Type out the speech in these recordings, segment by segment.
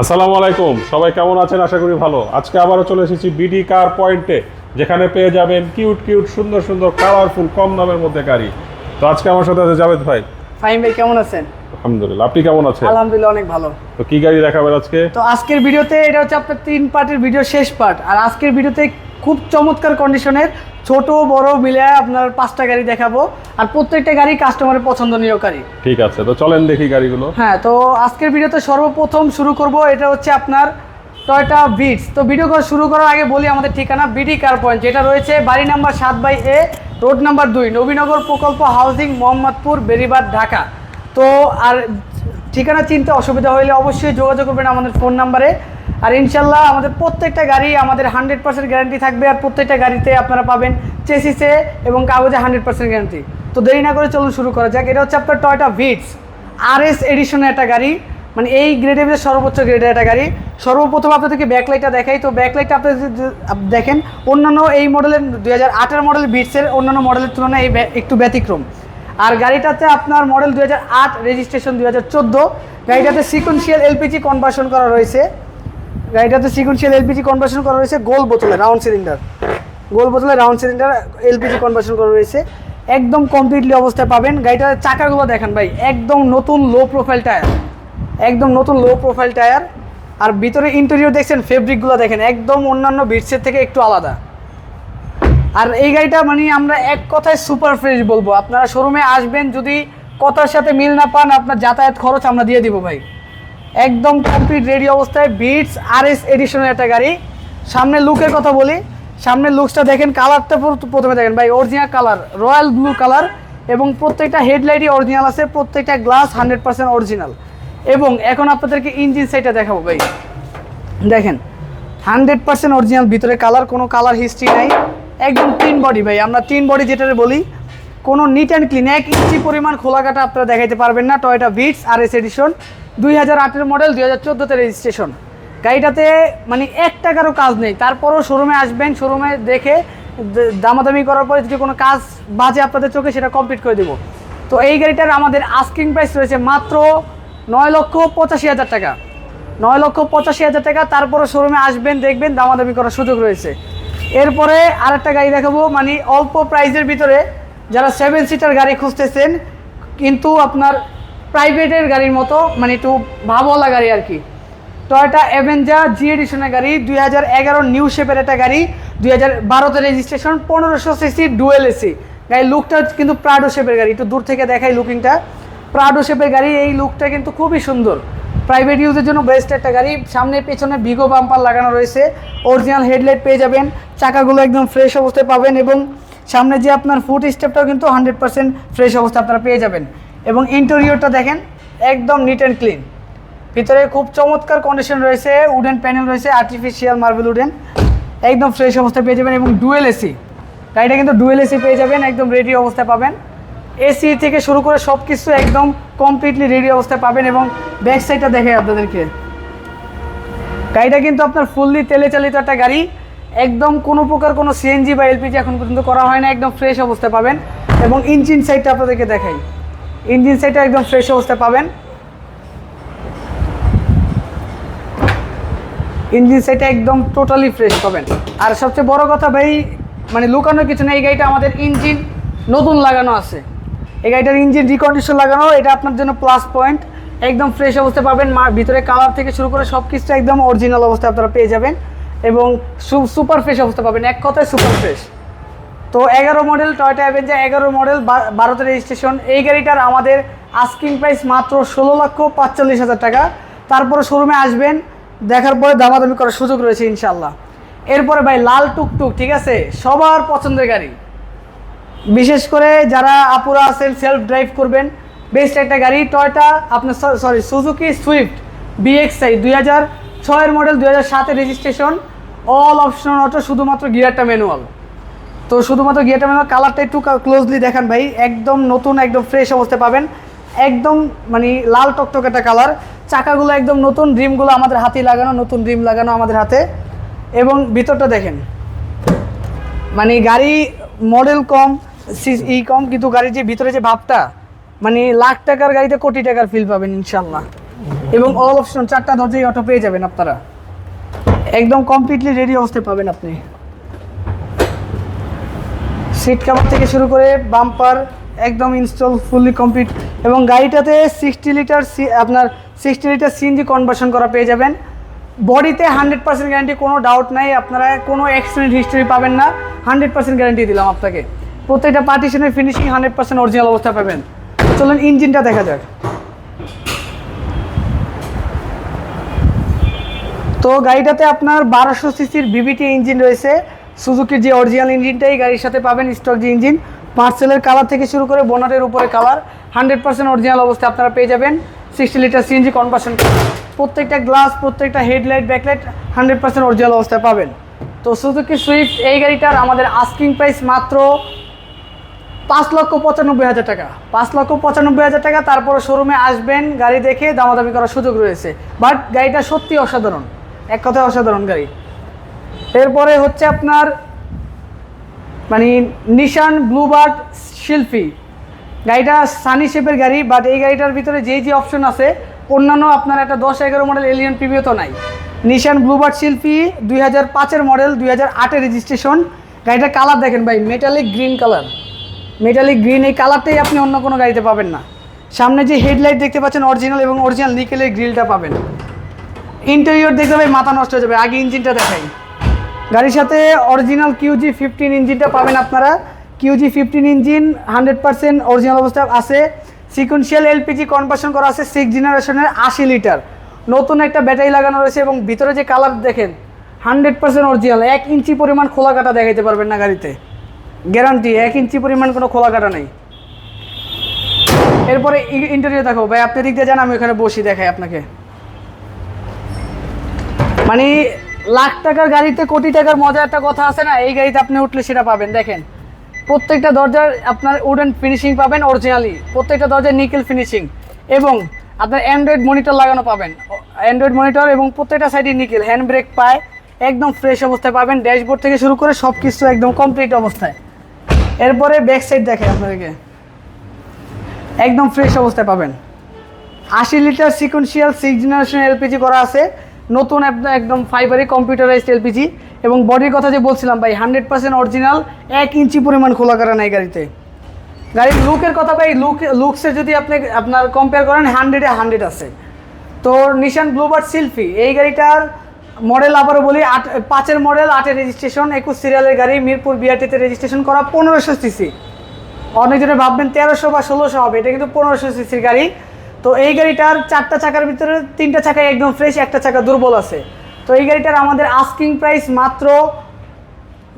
আসসালামু আলাইকুম। সবাই কেমন আছেন? আশা করি ভালো। আজকে আবারও চলে এসেছি বিডি কার পয়েন্টে যেখানে পেয়ে যাবেন কিউট কিউট সুন্দর সুন্দর কালারফুল কম দামের মধ্যে গাড়ি। তো আজকে আমার সাথে আছে জাভেদ ভাই। ফাহিম ভাই কেমন আছেন? আলহামদুলিল্লাহ। আপনি কেমন আছেন? আলহামদুলিল্লাহ অনেক ভালো। তো কি গাড়ি দেখাবেন আজকে? তো আজকের ভিডিওতে এটা হচ্ছে আপনার তিন পার্টের ভিডিও শেষ পার্ট আর আজকের ভিডিওতে খুব চমৎকার কন্ডিশনের ছোট বড় মিলে আপনার পাঁচটা গাড়ি দেখাবো। আর প্রত্যেকটা গাড়ি কাস্টমারের পছন্দনীয় গাড়ি। ঠিক আছে তো চলেন দেখি গাড়িগুলো। হ্যাঁ তো আজকের ভিডিওতে সর্বপ্রথম শুরু করব এটা হচ্ছে আপনার টয়টা বিটস তো ভিডিও করা শুরু করার আগে বলি আমাদের ঠিকানা বিডি কার পয়েন্ট যেটা রয়েছে বাড়ি নাম্বার সাত বাই এ রোড নাম্বার দুই নবীনগর প্রকল্প হাউজিং মোহাম্মদপুর বেরিবাদ ঢাকা। তো আর ঠিকানা চিনতে অসুবিধা হলে অবশ্যই যোগাযোগ করবেন আমাদের ফোন নাম্বারে। আর ইনশাল্লাহ আমাদের প্রত্যেকটা গাড়ি আমাদের হান্ড্রেড পার্সেন্ট গ্যারান্টি থাকবে আর প্রত্যেকটা গাড়িতে আপনারা পাবেন চেসিসে এবং কাগজে হান্ড্রেড পার্সেন্ট গ্যারান্টি। তো দেরি না করে চলুন শুরু করা যাক। এটা হচ্ছে আপনার টয়টা ভিটস আর এস এডিশনের একটা গাড়ি। মানে এই গ্রেডের ভিতরে সর্বোচ্চ গ্রেডের একটা গাড়ি। সর্বপ্রথম আপনাদেরকে ব্যাকলাইটটা দেখাই। তো ব্যাকলাইটটা যদি দেখেন, অন্যান্য এই মডেলের দুই হাজার আঠেরো মডেল বিটসের অন্যান্য মডেলের তুলনায় এই একটু ব্যতিক্রম। আর গাড়িটাতে আপনার মডেল দুই হাজার আট রেজিস্ট্রেশন দুই হাজার চোদ্দ। গাড়িটাতে সিকোয়েন্সিয়াল এলপিজি কনভার্সন করা রয়েছে। গাড়িটাতে সিকোয়েন্সিয়াল এলপিজি কনভার্সন করা রয়েছে, গোল বোতলে রাউন্ড সিলিন্ডার গোল বোতলে রাউন্ড সিলিন্ডার এলপিজি কনভার্সন করা রয়েছে। একদম কমপ্লিটলি অবস্থায় পাবেন। গাড়িটার চাকাগুলো দেখেন ভাই, একদম নতুন লো প্রোফাইল টায়ার একদম নতুন লো প্রোফাইল টায়ার আর ভিতরে ইন্টেরিয়র দেখছেন ফেব্রিকগুলো দেখেন, একদম অন্যান্য বিটসের থেকে একটু আলাদা। আর এই গাড়িটা মানে আমরা এক কথায় সুপার ফ্রেশ বলব। আপনারা শোরুমে আসবেন, যদি কথার সাথে মিল না পান, আপনার যাতায়াত খরচ আমরা দিয়ে দিব ভাই। একদম কমপ্লিট রেডি অবস্থায় বিটস আর এস এডিশনের একটা গাড়ি। সামনে লুকের কথা বলি। সামনের লুকসটা দেখেন কালারটা প্রথমে দেখেন ভাই original colour royal blue colour এবং প্রত্যেকটা হেডলাইটই অরিজিনাল আছে, প্রত্যেকটা গ্লাস হান্ড্রেড পার্সেন্ট অরিজিনাল এবং এখন আপনাদেরকে ইঞ্জিন সাইডটা দেখাবো ভাই। দেখেন হান্ড্রেড পার্সেন্ট অরিজিনাল ভিতরে কালার কোনো কালার হিস্ট্রি নাই। একদম তিন বডি ভাই, আমরা তিন বডি যেটা বলি, কোনো নিট অ্যান্ড ক্লিন এক ইঞ্চি পরিমাণ খোলাকাটা আপনারা দেখাইতে পারবেন না Toyota Vitz R S edition দুই হাজার আটের মডেল দুই হাজার চোদ্দোতে রেজিস্ট্রেশন গাড়িটাতে মানে এক টাকারও কাজ নেই। তারপরও শোরুমে আসবেন শোরুমে দেখে দামাদামি করার পরে যদি কোনো কাজ বাজে আপনাদের চোখে, সেটা কমপ্লিট করে দেবো। তো এই গাড়িটার আমাদের আস্কিং প্রাইস রয়েছে মাত্র নয় লক্ষ পঁচাশি হাজার টাকা। নয় লক্ষ পঁচাশি হাজার টাকা তারপরে শোরুমে আসবেন, দেখবেন দামাদামি করার সুযোগ রয়েছে। এরপরে আরেকটা গাড়ি দেখাবো মানে অল্প প্রাইজের ভিতরে যারা সেভেন সিটার গাড়ি খুঁজতেছেন, কিন্তু আপনার প্রাইভেটের গাড়ির মতো মানে একটু ভাবওয়ালা গাড়ি আর কি। টয়টা অ্যাভেঞ্জার জি এডিশনের গাড়ি, দুই হাজার এগারো নিউ শেপের একটা গাড়ি, দুই হাজার বারোতে রেজিস্ট্রেশন পনেরোশো সিসি ডুয়েল এসি গাড়ির লুকটা কিন্তু প্রাডো শেপের গাড়ি, একটু দূর থেকে দেখাই লুকিংটা প্রাডো শেপের গাড়ি, এই লুকটা কিন্তু খুবই সুন্দর। প্রাইভেট ইউজের জন্য বেস্ট একটা গাড়ি, সামনে পেছনে ভিগো বাম্পার লাগানো রয়েছে। অরিজিনাল হেডলাইট পেয়ে যাবেন, চাকাগুলো একদম ফ্রেশ অবস্থায় পাবেন এবং সামনে যে আপনার ফুট স্টেপটাও কিন্তু হান্ড্রেড পার্সেন্ট ফ্রেশ অবস্থা আপনারা পেয়ে যাবেন। এবং ইন্টেরিয়রটা দেখেন, একদম নিট অ্যান্ড ক্লিন ভিতরে খুব চমৎকার কন্ডিশন রয়েছে উডেন প্যানেল রয়েছে আর্টিফিশিয়াল মার্বেল উডেন একদম ফ্রেশ অবস্থায় পেয়ে যাবেন এবং ডুয়েল এসি গাড়িটা কিন্তু ডুয়েল এসি পেয়ে যাবেন, একদম রেডি অবস্থায় পাবেন। এসি থেকে শুরু করে সব কিছু একদম কমপ্লিটলি রেডি অবস্থায় পাবেন এবং ব্যাক সাইডটা দেখে আপনাদেরকে। গাড়িটা কিন্তু আপনার ফুললি তেলে চালিত একটা গাড়ি। একদম কোনো প্রকার কোনো সিএনজি বা এলপিজি এখন পর্যন্ত করা হয় না, একদম ফ্রেশ অবস্থায় পাবেন। এবং ইঞ্জিন সাইডটা আপনাদেরকে দেখাই। ইঞ্জিন সাইডটা একদম ফ্রেশ অবস্থায় পাবেন। ইঞ্জিন সাইডটা একদম টোটালি ফ্রেশ পাবেন। আর সবচেয়ে বড় কথা ভাই মানে লুকানোর কিছু না এই গাড়িটা আমাদের ইঞ্জিন নতুন লাগানো আছে। এই গাড়িটার ইঞ্জিন রিকন্ডিশন লাগানো, এটা আপনার জন্য প্লাস পয়েন্ট একদম ফ্রেশ অবস্থায় পাবেন, মা, ভিতরে কালার থেকে শুরু করে সব কিছু একদম অরিজিনাল অবস্থায় আপনারা পেয়ে যাবেন। এবং সুপার ফ্রেশ অবস্থা পাবেন, এক কথায় সুপার ফ্রেশ তো এগারো মডেল টয়টা অ্যাভেঞ্জার এগারো মডেল ভারতের রেজিস্ট্রেশন এই গাড়িটার আমাদের আস্কিং প্রাইস মাত্র ষোলো লক্ষ পাঁচচল্লিশ হাজার টাকা। তারপরে শোরুমে আসবেন, দেখার পরে দামাদামি করার সুযোগ রয়েছে ইনশাল্লাহ এরপরে ভাই, লাল টুকটুক, ঠিক আছে? সবার পছন্দের গাড়ি। বিশেষ করে যারা আপুরা আছেন সেলফ ড্রাইভ করবেন বেস্ট একটা গাড়ি টয়টা আপনার সরি সুজুকি সুইফট বিএক্সআই দুই হাজার ছয়ের মডেল দুই হাজার সাতের রেজিস্ট্রেশন অল অপশন অটো শুধুমাত্র গিয়ারটা ম্যানুয়াল তো শুধুমাত্র গিয়ারটা ম্যানুয়াল কালারটা একটু ক্লোজলি দেখান ভাই। একদম নতুন, একদম ফ্রেশ অবস্থায় পাবেন। একদম মানে লাল টকটক একটা কালার চাকাগুলো একদম নতুন, রিমগুলো আমাদের হাতে লাগানো, নতুন রিম লাগানো আমাদের হাতে। এবং ভিতরটা দেখেন। মানে গাড়ি মডেল কম ই কম, কিন্তু গাড়ির যে ভিতরে যে ভাবটা মানে লাখ টাকার গাড়িতে কোটি টাকার ফিল পাবেন ইনশাল্লাহ এবং অল অপশন চারটা দরজাই অটো পেয়ে যাবেন আপনারা। একদম কমপ্লিটলি রেডি অবস্থায় পাবেন আপনি। সিট কাভার থেকে শুরু করে বাম্পার একদম ইনস্টল ফুললি কমপ্লিট এবং গাড়িটাতে সিক্সটি লিটার সি আপনার সিক্সটি লিটার সিএনজি কনভার্সন করা পেয়ে যাবেন। বডিতে হান্ড্রেড পার্সেন্ট গ্যারান্টি কোনো ডাউট নাই, আপনারা কোনো অ্যাক্সিডেন্ট হিস্ট্রি পাবেন না। হান্ড্রেড পার্সেন্ট গ্যারান্টি দিলাম আপনাকে। প্রত্যেকটা পার্টিশনের ফিনিশিং হান্ড্রেড পার্সেন্ট অরিজিনাল অবস্থা পাবেন। চলুন ইঞ্জিনটা দেখা যাক। তো গাড়িটাতে আপনার বারোশো সিসির বিবিটি ইঞ্জিন রয়েছে। সুজুকির যে অরিজিনাল ইঞ্জিনটাই গাড়ির সাথে পাবেন স্টক যে ইঞ্জিন পার্সেলের কালার থেকে শুরু করে বোনাটের উপরে কালার হান্ড্রেড পার্সেন্ট অরিজিনাল অবস্থায় আপনারা পেয়ে যাবেন। সিক্সটি লিটার সিএনজি কনভার্সন প্রত্যেকটা গ্লাস প্রত্যেকটা headlight backlight hundred percent original অবস্থায় পাবেন। তো সুজুকি সুইফট এই গাড়িটার আমাদের আস্কিং প্রাইস মাত্র পাঁচ লক্ষ পঁচানব্বই হাজার টাকা। পাঁচ লক্ষ পঁচানব্বই হাজার টাকা, তারপরে শোরুমে আসবেন, গাড়ি দেখে দামাদামি করার সুযোগ রয়েছে। বাট গাড়িটা সত্যি অসাধারণ। এক কথায় অসাধারণ গাড়ি। এরপরে হচ্ছে আপনার মানে নিশান ব্লুবার্ড শিল্পী। গাড়িটা সানি শেপের গাড়ি বাট এই গাড়িটার ভিতরে যেই যে অপশন আছে, অন্যান্য আপনার একটা দশ এগারো মডেল এলিয়ান প্রিভিও তো নাই। নিশান ব্লুবার্ড শিল্পী দুই হাজার পাঁচের মডেল দুই হাজার আটের রেজিস্ট্রেশন গাড়িটার কালার দেখেন ভাই metallic green colour metallic green এই কালারটাই আপনি অন্য কোনো গাড়িতে পাবেন না। সামনে যে হেডলাইট দেখতে পাচ্ছেন অরিজিনাল এবং অরিজিনাল নিকেলের গ্রিলটা পাবেন। ইন্টেরিয়র দেখতে ভাই মাথা নষ্ট হয়ে যাবে, আগে ইঞ্জিনটা দেখাই। গাড়ির সাথে অরিজিনাল কিউজি ফিফটিন ইঞ্জিনটা পাবেন আপনারা। QG fifteen engine hundred percent original অবস্থা আছে। সিকুয়েন্সিয়াল এলপিজি কনভার্সন করা আছে সিক্স জেনারেশনের আশি লিটার নতুন একটা ব্যাটারি লাগানো রয়েছে এবং ভিতরে যে কালার দেখেন হান্ড্রেড পার্সেন্ট অরিজিনাল এক ইঞ্চি পরিমাণ খোলা কাটা দেখাইতে পারবেন না গাড়িতে। গ্যারান্টি এক ইঞ্চি পরিমাণ কোনো খোলা কাটা নেই। এরপরে ইন্টারভিউ দেখো ভাই, আপনি দিক দিয়ে যান, আমি ওখানে বসি দেখাই আপনাকে। মানে লাখ টাকার গাড়িতে কোটি টাকার মজা একটা কথা আছে না? এই গাড়িতে আপনি উঠলে সেটা পাবেন। দেখেন, প্রত্যেকটা দরজার আপনার উডেন ফিনিশিং পাবেন অরিজিনালি প্রত্যেকটা দরজার নিকেল ফিনিশিং এবং আপনার অ্যান্ড্রয়েড মনিটর লাগানো পাবেন। অ্যান্ড্রয়েড মনিটর এবং প্রত্যেকটা সাইডে নিকেল হ্যান্ড ব্রেক পায়, একদম ফ্রেশ অবস্থায় পাবেন। ড্যাশবোর্ড থেকে শুরু করে সব কিছু একদম কমপ্লিট অবস্থায়। এরপরে ব্যাক সাইড দেখে আপনাদেরকে। একদম ফ্রেশ অবস্থায় পাবেন। আশি litre sequential six generation LPG করা আছে। নতুন একদম ফাইবারি কম্পিউটারাইজড এলপিজি এবং বডির কথা যে বলছিলাম ভাই হান্ড্রেড পার্সেন্ট অরিজিনাল এক ইঞ্চি পরিমাণ খোলা করা নাই গাড়িতে। গাড়ির লুকের কথা ভাই লুক লুকসে যদি আপনি আপনার কম্পেয়ার করেন হান্ড্রেডে হান্ড্রেড আছে। তো নিশান ব্লুবার্ড সিলফি এই গাড়িটার মডেল আবারও বলি, আট, পাঁচের মডেল আটের রেজিস্ট্রেশন একুশ সিরিয়ালের গাড়ি, মিরপুর বিআরটিতে রেজিস্ট্রেশন করা পনেরোশো সিসি অনেকজনে ভাববেন তেরোশো বা ষোলোশো হবে, এটা কিন্তু পনেরোশো সিসির গাড়ি। তো এই গাড়িটার চারটা চাকার ভিতরে তিনটা চাকায় একদম ফ্রেশ একটা চাকা দুর্বল আছে। তো এই গাড়িটার আমাদের আস্কিং প্রাইস মাত্র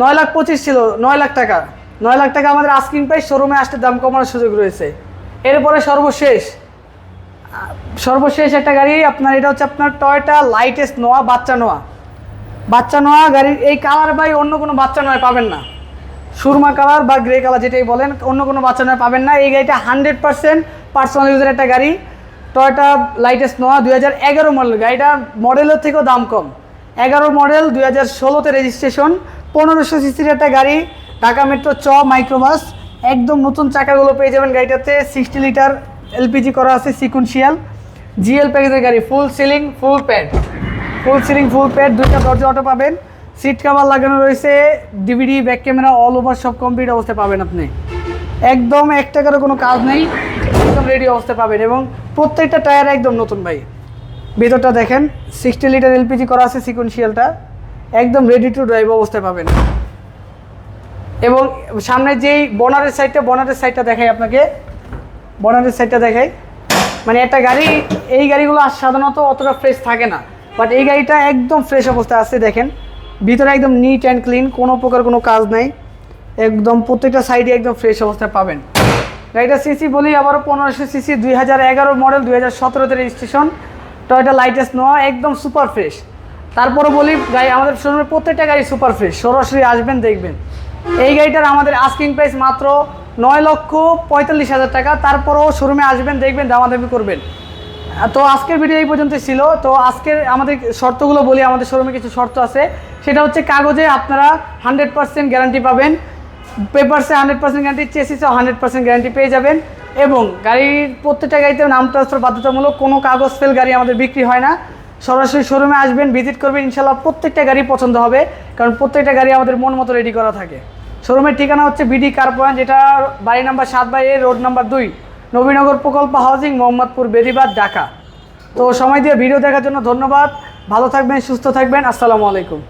নয় লাখ পঁচিশ ছিল, নয় লাখ টাকা। নয় লাখ টাকা আমাদের আস্কিং প্রাইস শোরুমে আসতে দাম কমানোর সুযোগ রয়েছে। এরপরে সর্বশেষ সর্বশেষ একটা গাড়ি, আপনার এটা হচ্ছে আপনার টয়টা লাইটেস্ট নোয়া বাচ্চা নোয়া বাচ্চা নোয়া গাড়ির এই কালার বাই অন্য কোনো বাচ্চা নয় পাবেন না। সুরমা কালার বা গ্রে কালার যেটাই বলেন, অন্য কোনো বাচ্চা নয় পাবেন না। এই গাড়িটা হান্ড্রেড পার্সেন্ট পার্সোনাল ইউজের একটা গাড়ি। টয়টা লাইটেস্ট নোয়া দুই হাজার এগারো মডেল গাড়িটা মডেলের থেকেও দাম কম। এগারো মডেল দুই হাজার ষোলোতে রেজিস্ট্রেশন পনেরোশো সিসির একটা গাড়ি। ঢাকা মেট্রো চ মাইক্রোবাস একদম নতুন চাকাগুলো পেয়ে যাবেন গাড়িটাতে। সিক্সটি লিটার এলপিজি করা আছে সিকুয়েন্সিয়াল জিএল প্যাকেজের গাড়ি full ceiling full pad full ceiling full pad দুইটা দরজা অটো পাবেন। সিট কাভার লাগানো রয়েছে DVD back camera all over সব কমপ্লিট অবস্থায় পাবেন আপনি। একদম এক টাকারও কোনো কাজ নেই, একদম রেডি অবস্থায় পাবেন এবং প্রত্যেকটা টায়ার একদম নতুন ভাই। ভেতরটা দেখেন সিক্সটি লিটার এলপিজি করা আছে সিকুয়েন্সিয়ালটা একদম রেডি টু ড্রাইভ অবস্থায় পাবেন। এবং সামনে যেই বনারের সাইডটা বনারের সাইডটা দেখাই আপনাকে। বনারের সাইডটা দেখাই। মানে একটা গাড়ি, এই গাড়িগুলো সাধারণত অতটা ফ্রেশ থাকে না। বাট এই গাড়িটা একদম ফ্রেশ অবস্থায় আছে, দেখেন। ভিতরে একদম নিট অ্যান্ড ক্লিন কোনো প্রকার কোনো কাজ নাই। একদম প্রত্যেকটা সাইডে একদম ফ্রেশ অবস্থায় পাবেন। গাড়িটা সিসি বলি আবারও পনেরোশো সিসি দুই হাজার এগারো মডেল দুই হাজার সতেরোতে রেজিস্ট্রেশন টয়টা লাইটেস্ট নেওয়া একদম সুপার ফ্রেশ তারপরে বলি, গাড়ি আমাদের শোরুমে প্রত্যেকটা গাড়ি সুপার ফ্রেশ সরাসরি আসবেন, দেখবেন। এই গাড়িটার আমাদের আস্কিং প্রাইস মাত্র নয় লক্ষ পঁয়তাল্লিশ হাজার টাকা। তারপরেও শোরুমে আসবেন, দেখবেন, দামাদামি করবেন। তো আজকের ভিডিও এই পর্যন্ত ছিল। তো আজকের আমাদের শর্তগুলো বলি, আমাদের শোরুমে কিছু শর্ত আছে। সেটা হচ্ছে কাগজে আপনারা হান্ড্রেড পার্সেন্ট গ্যারান্টি পাবেন পেপারসে হান্ড্রেড পার্সেন্ট গ্যারান্টি চেসিসেও হান্ড্রেড পার্সেন্ট গ্যারান্টি পেয়ে যাবেন এবং গাড়ির প্রত্যেকটা গাড়িতে নাম ট্রান্সফার বাধ্যতামূলক, কোনো কাগজ ফেল গাড়ি আমাদের বিক্রি হয় না। সরাসরি শোরুমে আসবেন ভিজিট করবেন ইনশাল্লাহ প্রত্যেকটা গাড়ি পছন্দ হবে, কারণ প্রত্যেকটা গাড়ি আমাদের মন মতো রেডি করা থাকে। শোরুমের ঠিকানা হচ্ছে বিডি কার পয়েন্ট যেটা বাড়ি নাম্বার সাত বাই এ রোড নাম্বার দুই, নবীনগর প্রকল্প হাউজিং মোহাম্মদপুর, বেরিবাদ, ঢাকা। তো সময় দিয়ে ভিডিও দেখার জন্য ধন্যবাদ। ভালো থাকবেন, সুস্থ থাকবেন, আসসালামু আলাইকুম।